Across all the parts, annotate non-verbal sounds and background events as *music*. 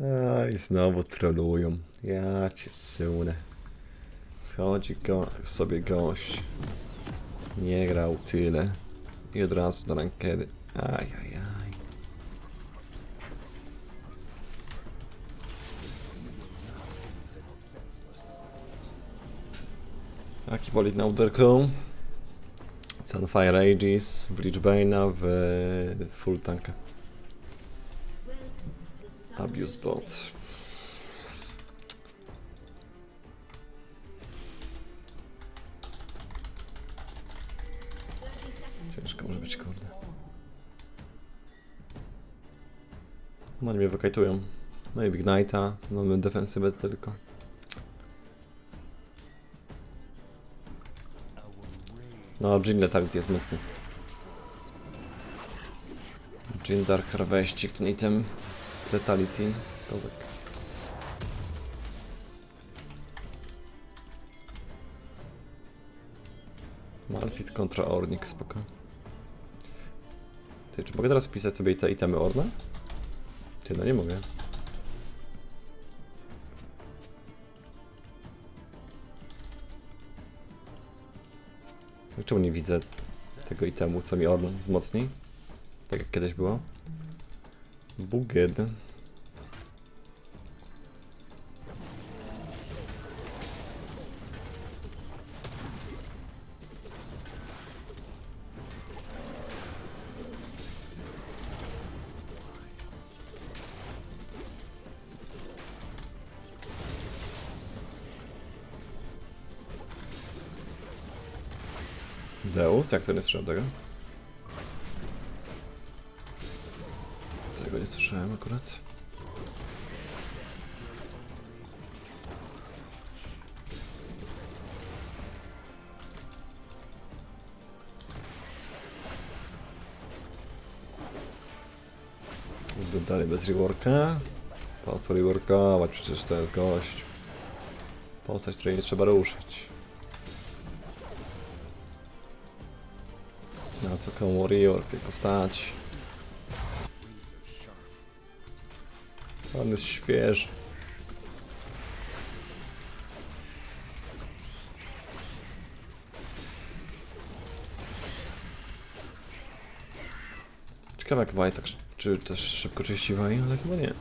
A i znowu trolują. Ja cię sunę. Wchodzi go, sobie gość. Nie grał tyle. I od razu do rankedy. Ajajaj. Jaki bolid na uderką? Sunfire Aegis, Bleachbane'a w full tanka. Abuse bot. Ciężko może być, kurde. No oni mnie wykajtują. No i Big Knighta, mamy defensywę tylko. No, Jin Letality jest mocny. Jin Dark Harvestik, ten item Letality. Kozak. Malfit kontra Ornik, spoko. Ty, czy mogę teraz wpisać sobie te itemy Orna? Ty, no nie mogę. Czemu nie widzę tego itemu, co mi Orn wzmocni? Tak jak kiedyś było. Buged. Deus? Jak to nie słyszałem tego? Nie słyszałem akurat. Idę dalej bez reworka. Po co reworkować? Przecież to jest gość. Postać, której nie trzeba ruszać. Na co komu rework tej postaci? On jest świeży. Ciekawe jak Waj tak, czy też szybko czyści Waj, ale chyba nie.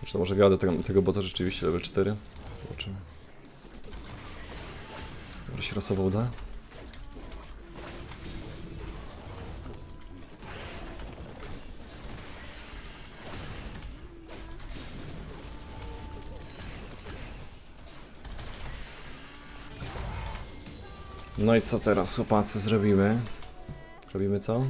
Kurczę, może wiadę tego, tego bota rzeczywiście level 4. Zobaczymy. Może się losowo uda? No i co teraz chłopacy zrobimy? Robimy co?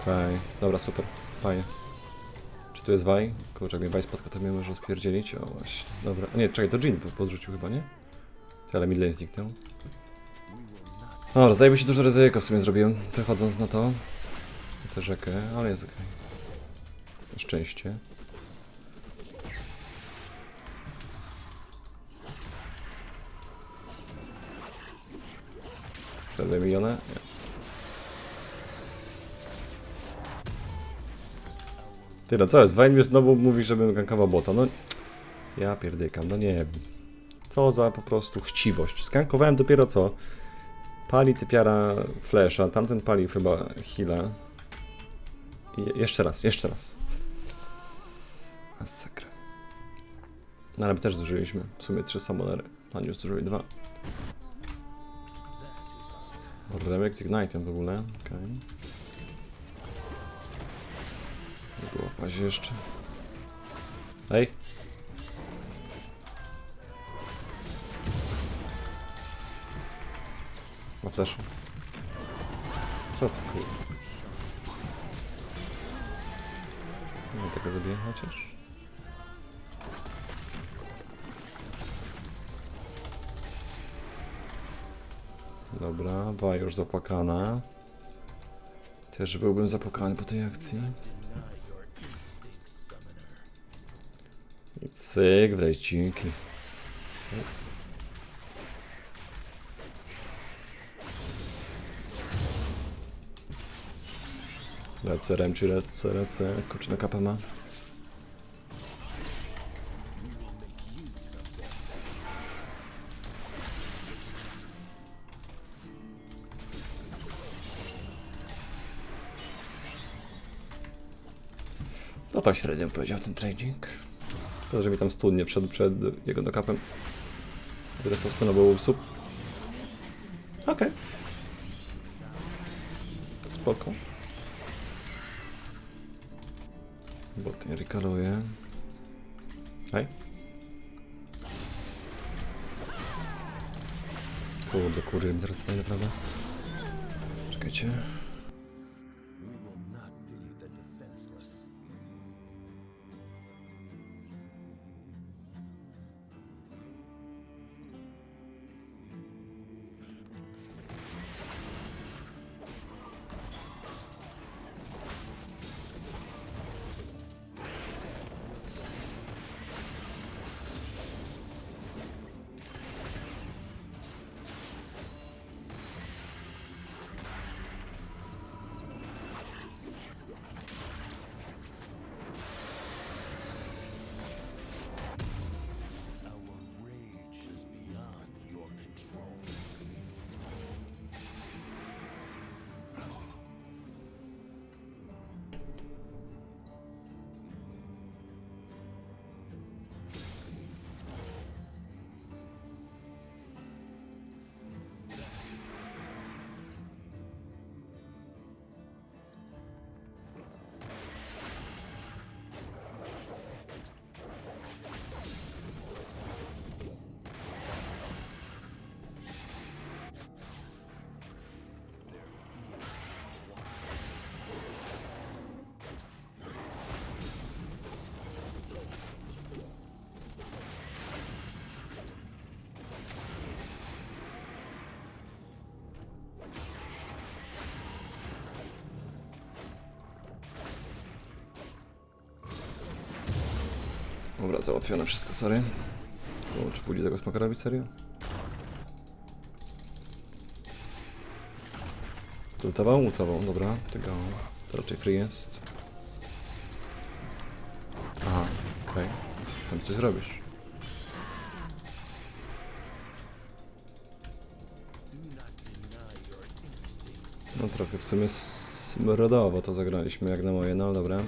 Okej, dobra, super, fajnie. Tu jest Waj? Kurczę, jak mnie Waj spotka, to mnie może spierdzielić. O właśnie, dobra. Nie, czekaj, to Jin podrzucił chyba, nie? Ale midlane zniknął. Dobra, zajmę się dużo ryzyko w sumie zrobiłem, wychodząc na to. Tę rzekę, ale jest okej. Na szczęście. Przerwę miliona? Nie. Ty no co jest? Wayne znowu mówi, żebym gankował bota. No ja pierdykam, no nie wiem. Co za po prostu chciwość. Skankowałem dopiero co. Pali typiara flesza, tamten palił chyba heala. I je- jeszcze raz, jeszcze raz. Masakra. No ale my też zużyliśmy. W sumie trzy summonery. A nie zużyli dwa. Remek z Ignite'em w ogóle. Okej. Nie było w bazie jeszcze. Ej! Ma flash. Co to kurwa? Nie tego zabiję chociaż. Dobra, była już zapłakana. Też byłbym zapłakany po tej akcji. Cyk, w rejciki. Lecę, Remci, lecę, lecę. Kurczę, kapę ma. No tak średnio powiedział ten trading. Szkoda, że mi tam studnie przed, przed jego dokapem. Teraz to było sub. Okej. Spoko. Bot nie rekaluje. Hej. Kurde, teraz fajne, prawda? Czekajcie. Dobra, załatwione wszystko, sorry. O, czy pójdzie tego smoka robić, serio? Ultował? Ultował, dobra. Tego to raczej free jest. Aha, okej. Tam coś zrobisz. No trochę w sumie smrodowo to zagraliśmy jak na moje, no dobra.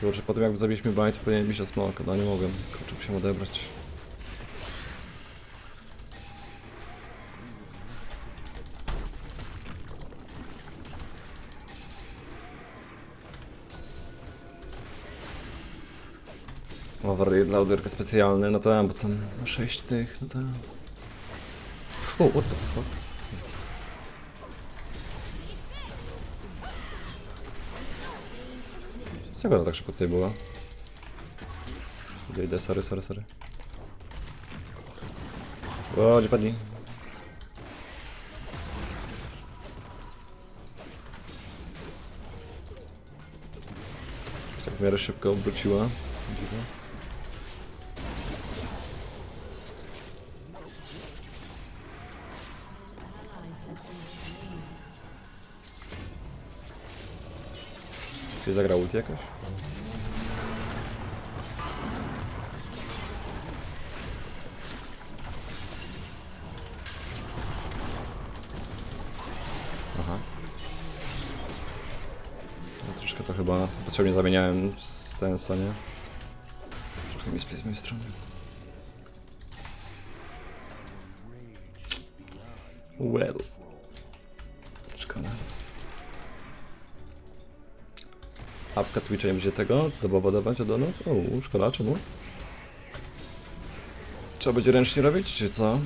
Kurczę, po tym jak zabiliśmy bajt, powinien być na smoka, no nie mogłem. Kurczę, musiałem odebrać. Overraid dla Uderka specjalny, no to bo tam 6 tych, no to... O, what the fuck? Co ona tak szybko tutaj była? Idę, idę, sorry, sorry, sorry. O, nie padnij. Tak w miarę szybko obróciła. Dziwne. Zagrał ult jakoś? Aha. No, troszkę to chyba potrzebnie zamieniałem stansa, nie? Trochę mi z mojej strony. Well. Apka Twitcha nie będzie tego? Do Boba dawać od donów? O, szkoda, czemu? Trzeba będzie ręcznie robić, czy co?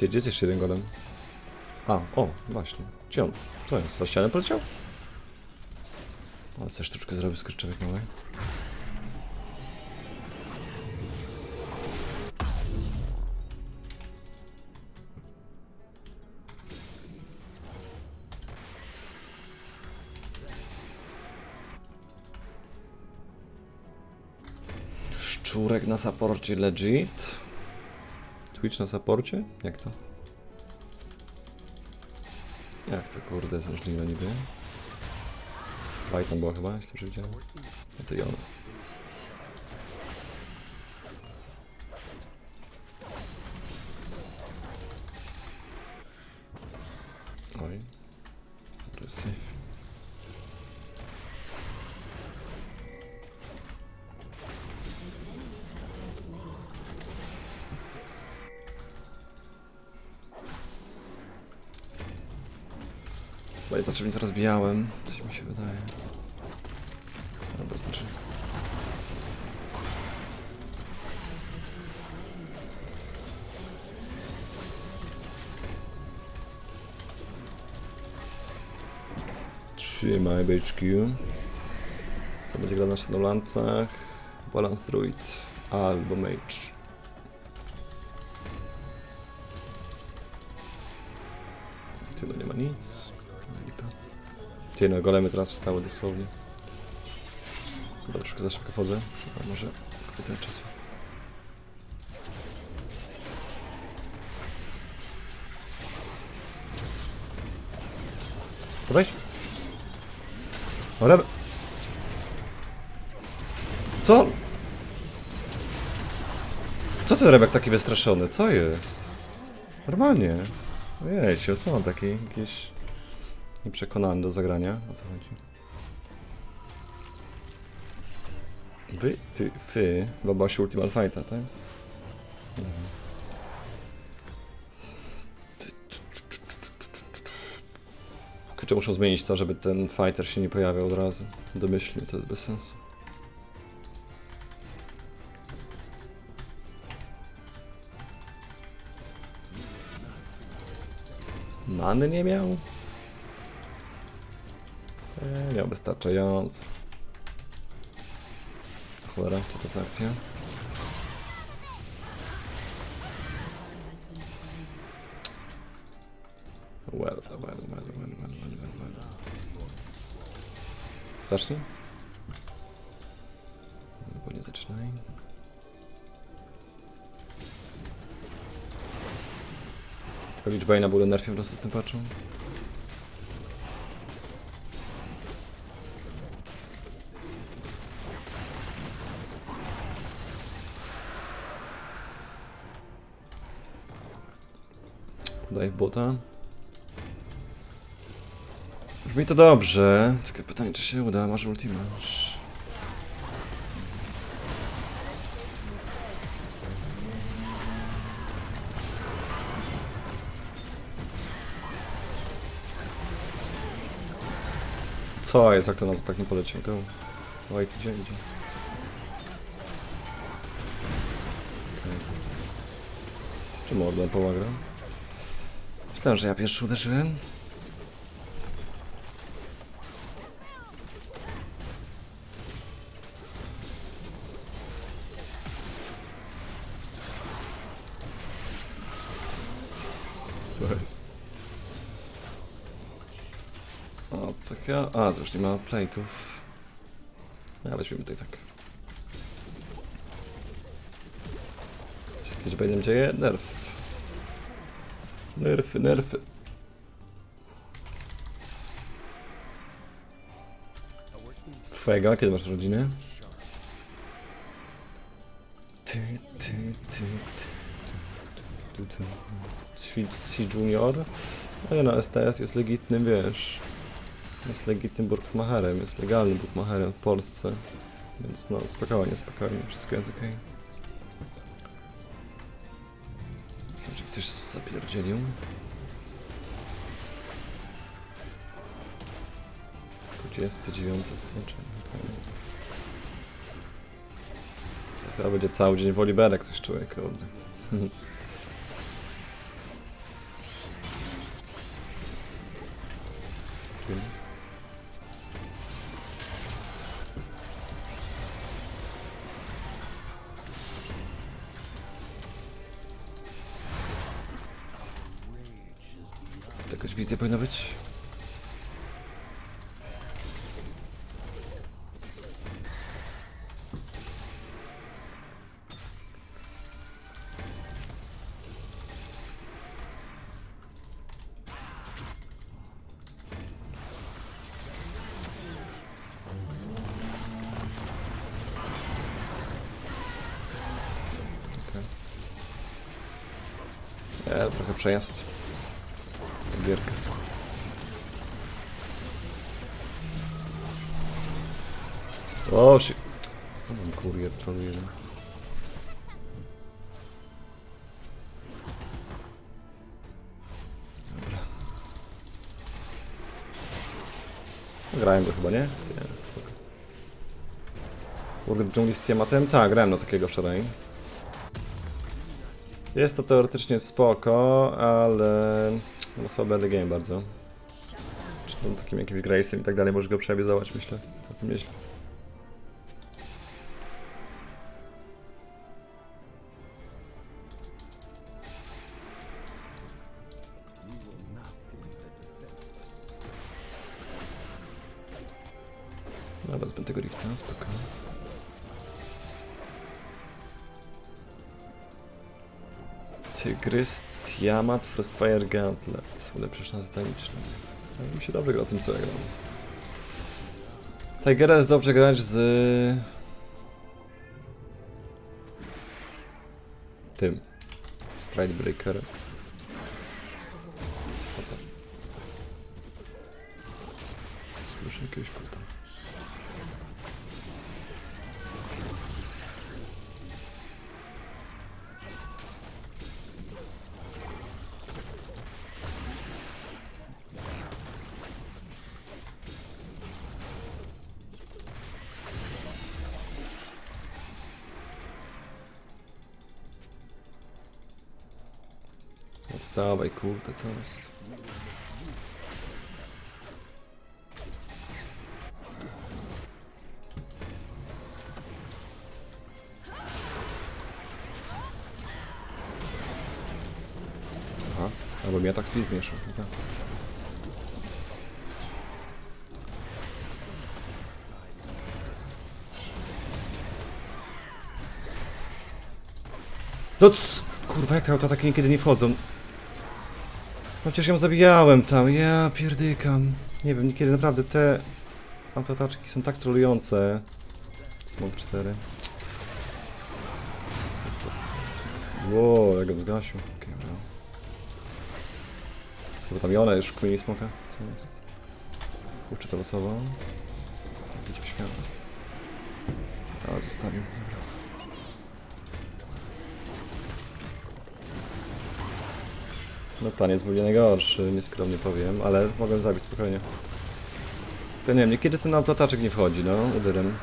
Ty, gdzie jest jeszcze jeden golem? A, o, właśnie. Gdzie on? Co jest? Za ścianę poleciał? O, coś sztuczkę zrobił skurczewek mały. Szczurek na saporcie legit. Twitch na saporcie? Jak to? Jak to kurde jest możliwe niby? White tam była chyba, jeśli dobrze widziałem. No to i ona. Chyba nie potrzebnie to rozbijałem. Coś mi się wydaje. Dobra, znaczy. Trzymaj byczki. Co będzie grał na Shadowlandsach? Balance Druid albo Mage. Tyle nie ma nic. Ty no, golemy teraz wstały dosłownie. Chyba troszkę za szybko chodzę. A może tyle czasu. Podaj. Ole... Co? Co ty Rebek taki wystraszony? Co jest? Normalnie. Ojej, co on taki jakiś nieprzekonany do zagrania? O co chodzi? Wy, ty, fy, Babasie Ultimate Fighta, tak? Mhm. Muszą zmienić to, żeby ten fighter się nie pojawiał od razu. Domyślnie, to jest bez sensu. Many nie miał? Miał wystarczająco. Cholera, co to za akcja? Well, well, well, well, well, well, well. Zacznij? Albo nie zaczynaj. Tylko liczba i na bóle nerfie w następnym patchu. W bota. Brzmi to dobrze, tylko pytanie czy się uda, masz ultimasz. Co jest, jak to na to tak nie poleci? Go. White idzie, idzie. Czemu Orban pomaga? Że ja pierwszy uderzyłem. Co jest? O, cecha. A, to już nie ma plate'ów. No, weźmiemy tutaj tak. Jeśli będzie dzieje, nerf. Nerfy, nerfy. Twojego, kiedy masz rodzinę? Ty, ty, ty, ty, ty, ty, ci junior? No nie no, STS jest legitnym, wiesz. Jest legitnym burkmacherem, jest legalnym burkmacherem w Polsce. Więc no, spokojnie, spokojnie, wszystko jest okej. Myślę, zapierdzielił. Okej. To Chyba będzie cały dzień woli belek coś człowiek, kurde. *laughs* E, trochę przejazd. Gierkę. O, się. Kurier troluje. Dobra. Grałem go chyba, nie? Urgot dżungli z? Tak, grałem na takiego wczoraj. Jest to teoretycznie spoko, ale no słaby early game bardzo. Czy takim jakimś Grace'em i tak dalej może go przebizować, myślę. Całkiem nieźle. Tygrys, Tiamat, Frostfire Gauntlet. Ulepszysz na tytanicznym. Ale mi się dobrze gra tym, co ja gram. Tigera jest dobrze grać z... Tym. Stridebreaker. Spoko. Wstawaj, kurde, co jest? Aha, albo mnie tak speed mieszał. no tak. No c- kurwa, jak te autoataki niekiedy nie wchodzą. Przecież ją zabijałem tam, ja pierdykam. Nie wiem, niekiedy naprawdę te autoataczki są tak trolujące. Smok 4. Wow, jak go zgasił. Okay, no. Chyba tam Jona już Queen Smoka? Co jest? Puszczę to losowo. Widział świat. Ale zostawił. No taniec był nie najgorszy, nieskromnie powiem, ale mogłem zabić spokojnie. Tylko nie wiem, niekiedy ten autoataczek nie wchodzi, no, udyrem.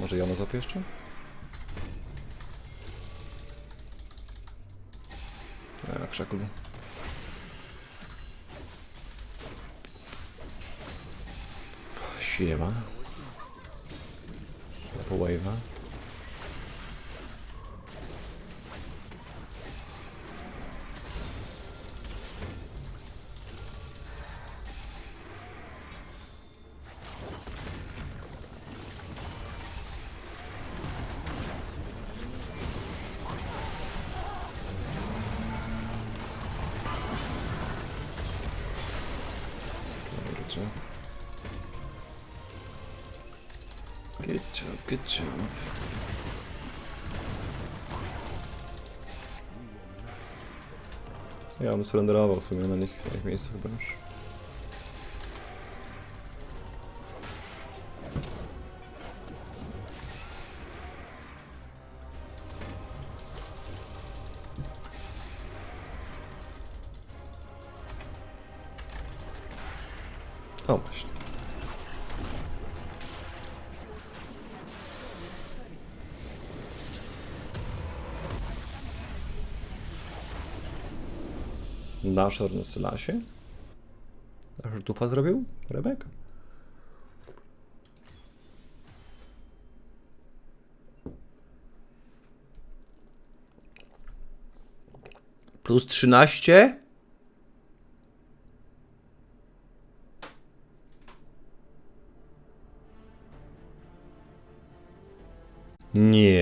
Może Jono złapie jeszcze? A, krzaku. był. Siema. po wave'a. 그렇죠. Good job, good job. Ja bym surrenderował w sumie na nich na ich miejscu chyba już. O Naszor na Sylasie? Naszor tufa zrobił? Rebek? Plus 13? Nie.